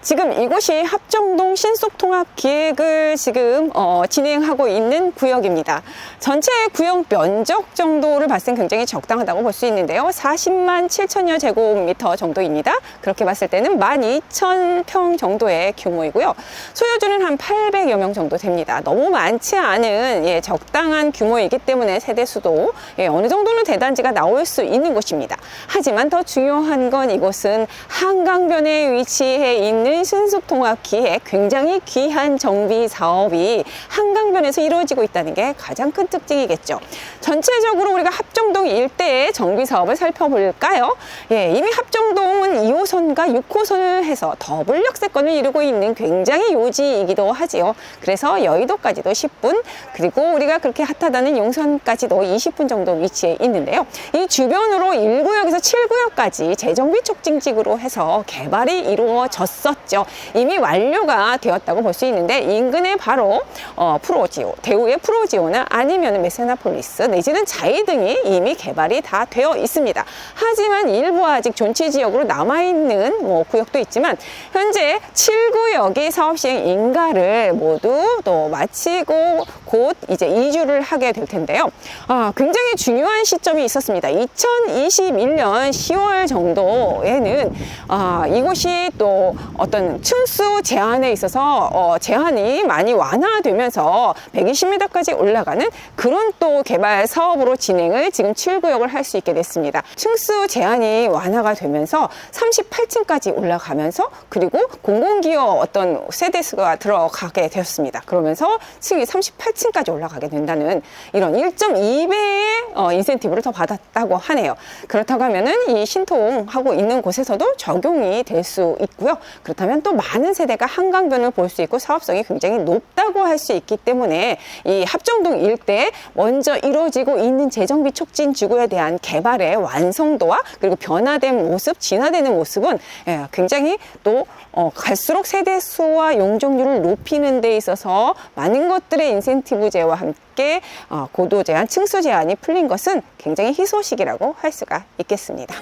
지금 이곳이 합정동 신속통합 기획을 지금 어, 진행하고 있는 구역입니다. 전체 구역 면적 정도를 봤을 땐 굉장히 적당하다고 볼 수 있는데요. 40만 7천여 제곱미터 정도입니다. 그렇게 봤을 때는 12,000평 정도의 규모이고요. 소유주는 한 800여 명 정도 됩니다. 너무 많지 않은 예, 적당한 규모이기 때문에 세대 수도 예, 어느 정도는 대단지가 나올 수 있는 곳입니다. 하지만 더 중요한 건 이곳은 한강변에 위치해 있는 신속통합기에 굉장히 귀한 정비 사업이 한강변에서 이루어지고 있다는 게 가장 큰 특징이겠죠. 전체적으로 우리가 합정동 일대의 정비 사업을 살펴볼까요? 예, 이미 합정동 은 2호선과 6호선을 해서 더블 역세권을 이루고 있는 굉장히 요지이기도 하지요. 그래서 여의도까지도 10분, 그리고 우리가 그렇게 핫하다는 용산까지도 20분 정도 위치해 있는데요. 이 주변으로 1구역에서 7구역까지 재정비 촉진직으로 해서 개발이 이루어졌었죠. 이미 완료가 되었다고 볼 수 있는데 인근에 바로 어, 프로지오, 대우의 프로지오나 아니면 메세나폴리스 내지는 자이 등이 이미 개발이 다 되어 있습니다. 하지만 일부 아직 존치 지역으로 남아있는 뭐 구역도 있지만 현재 7구역이 사업 시행 인가를 모두 또 마치고 곧 이제 이주를 하게 될 텐데요. 아, 굉장히 중요한 시점이 있었습니다. 2021년 10월 정도에는 아, 이곳이 또 어떤 층수 제한에 있어서 어, 제한이 많이 완화되면서 120m까지 올라가는 그런 또 개발 사업으로 진행을 지금 7구역을 할 수 있게 됐습니다. 층수 제한이 완화가 되면서 38층까지 올라가면서 그리고 공공기업 어떤 세대수가 들어가게 되었습니다. 그러면서 층이 38층까지 올라가게 된다는 이런 1.2배의 어, 인센티브를 더 받았다고 하네요. 그렇다고 하면은 이 신통하고 있는 곳에서도 적용이 될 수 있고요. 그렇다면 또 많은 세대가 한강변을 볼 수 있고 사업성이 굉장히 높다고 할 수 있기 때문에 이 합정동 일대에 먼저 이루어지고 있는 재정비 촉진 지구에 대한 개발의 완성도와 그리고 변화된 모습, 진화 되는 모습은 예, 굉장히 또 어, 갈수록 세대 수와 용적률을 높이는 데 있어서 많은 것들의 인센티브제와 함께 어, 고도 제한, 층수 제한이 풀린 것은 굉장히 희소식이라고 할 수가 있겠습니다.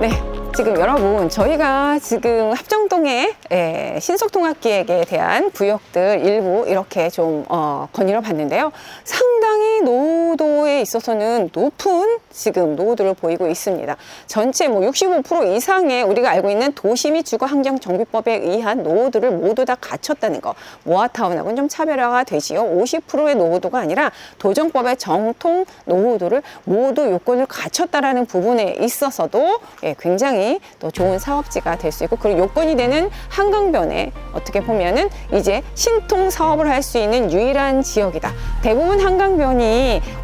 네. 지금 여러분 저희가 지금 합정동의 예, 신속통합기획에 대한 구역들 일부 이렇게 좀 어, 건의를 봤는데요. 상당히 노후도에 있어서는 높은 지금 노후도를 보이고 있습니다. 전체 뭐 65% 이상의 우리가 알고 있는 도시 및 주거 환경 정비법에 의한 노후도를 모두 다 갖췄다는 거. 모아타운하고는 좀 차별화가 되지요. 50%의 노후도가 아니라 도정법의 정통 노후도를 모두 요건을 갖췄다라는 부분에 있어서도 예, 굉장히 또 좋은 사업지가 될 수 있고 그리고 요건이 되는 한강변에 어떻게 보면은 이제 신통 사업을 할 수 있는 유일한 지역이다. 대부분 한강변이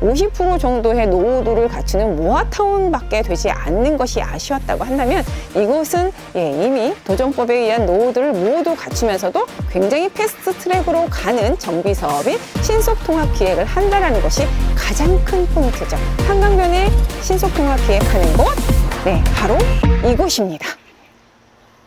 50% 정도의 노후도를 갖추는 모아타운밖에 되지 않는 것이 아쉬웠다고 한다면 이곳은 예, 이미 도정법에 의한 노후도를 모두 갖추면서도 굉장히 패스트 트랙으로 가는 정비 사업인 신속 통합 기획을 한다라는 것이 가장 큰 포인트죠. 한강변에 신속 통합 기획하는 곳 네, 바로 이곳입니다.